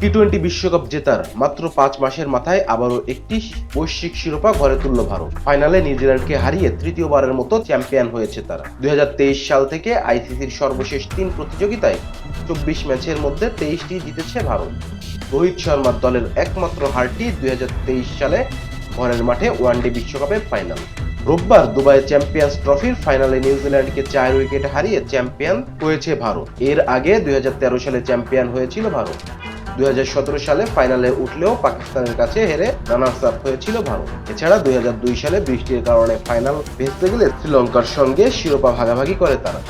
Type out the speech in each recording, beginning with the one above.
T twenty বিশ্বকাপ জেতার মাত্র পাঁচ মাসের মাথায় আবারও একটি বৈশ্বিক শিরোপা ঘরে তুলল ভারত। ফাইনালে নিউজিল্যান্ডকে হারিয়ে তৃতীয়বারের মতো চ্যাম্পিয়ন হয়েছে তারা। দু হাজার তেইশ সাল থেকে আইসিসির সর্বশেষ তিন প্রতিযোগিতায় চব্বিশ ম্যাচের মধ্যে তেইশটি জিতেছে ভারত। রোহিত শর্মার দলের একমাত্র হারটি দুই সালে ঘরের মাঠে ওয়ানডে বিশ্বকাপের ফাইনাল। রোববার দুবাই চ্যাম্পিয়ন্স ট্রফির ফাইনালে নিউজিল্যান্ডকে চার উইকেটে হারিয়ে চ্যাম্পিয়ন হয়েছে ভারত। এর আগে দুই হাজার তেরো সালে চ্যাম্পিয়ন হয়েছিল ভারত। দুই সালে ফাইনালে উঠলেও পাকিস্তানের কাছে হেরে রানার্স আপ হয়েছিল ভারত। এছাড়া দুই সালে বৃষ্টির কারণে ফাইনাল ভেস্তে গেলে শ্রীলঙ্কার সঙ্গে শিরোপা ভাগাভাগি করে তারা।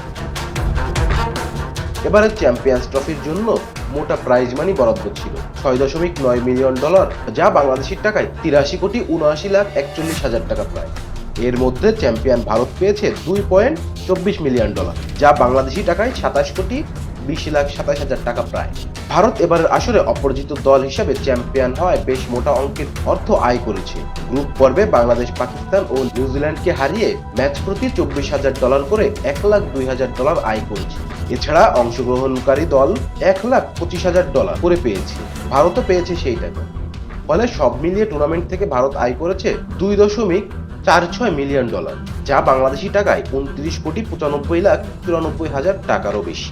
এবারে চ্যাম্পিয়ন্স ট্রফির জন্য মোটা প্রাইজ মানি বরাদ্দ ছিল। ছয় দশমিক নয় মিলিয়ন ডলার, যা বাংলাদেশের টাকায় তিরাশি কোটি উনআশি লাখ একচল্লিশ হাজার টাকা প্রায়। এর মধ্যে চ্যাম্পিয়ন ভারত পেয়েছে দুই পয়েন্ট চব্বিশ মিলিয়ন ডলার, যা বাংলাদেশি টাকায় সাতাশ কোটি বিশ লাখ সাতাশ হাজার টাকা প্রায়। ভারত এবারের আসরে অপরাজিত দল হিসাবে চ্যাম্পিয়ন হওয়ায় বেশ মোটা অঙ্কের অর্থ আয় করেছে। গ্রুপ পর্বে বাংলাদেশ, পাকিস্তান ও নিউজিল্যান্ডকে হারিয়ে ম্যাচ প্রতি চব্বিশ হাজার ডলার করে এক লাখ দুই হাজার ডলার আয় করেছে। এছাড়া অংশগ্রহণকারী দল এক লাখ পঁচিশ হাজার ডলার করে পেয়েছে। ভারতও পেয়েছে সেই টাকা ফলে সব মিলিয়ে টুর্নামেন্ট থেকে ভারত আয় করেছে দুই দশমিক চার ছয় মিলিয়ন ডলার, যা বাংলাদেশি টাকায় উনত্রিশ কোটি পঁচানব্বই লাখ চুরানব্বই হাজার টাকারও বেশি।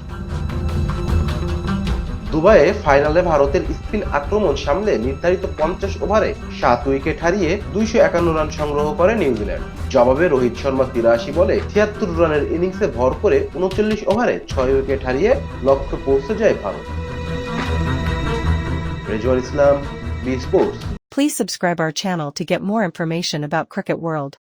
দুবাইয়ে ফাইনালে ভারতের স্পিন আক্রমণ সামলে নির্ধারিত পঞ্চাশ ওভারে সাত উইকেট হারিয়ে দুইশো একান্ন রান সংগ্রহ করে নিউজিল্যান্ড। জবাবে রোহিত শর্মা তিরাশি বলে ছিয়াত্তর রানের ইনিংসে ভর করে উনচল্লিশ ওভারে ছয় উইকেট হারিয়ে লক্ষ্যে পৌঁছে যায় Bharat. Islam, B sports. Please subscribe our channel to get more information about Cricket World.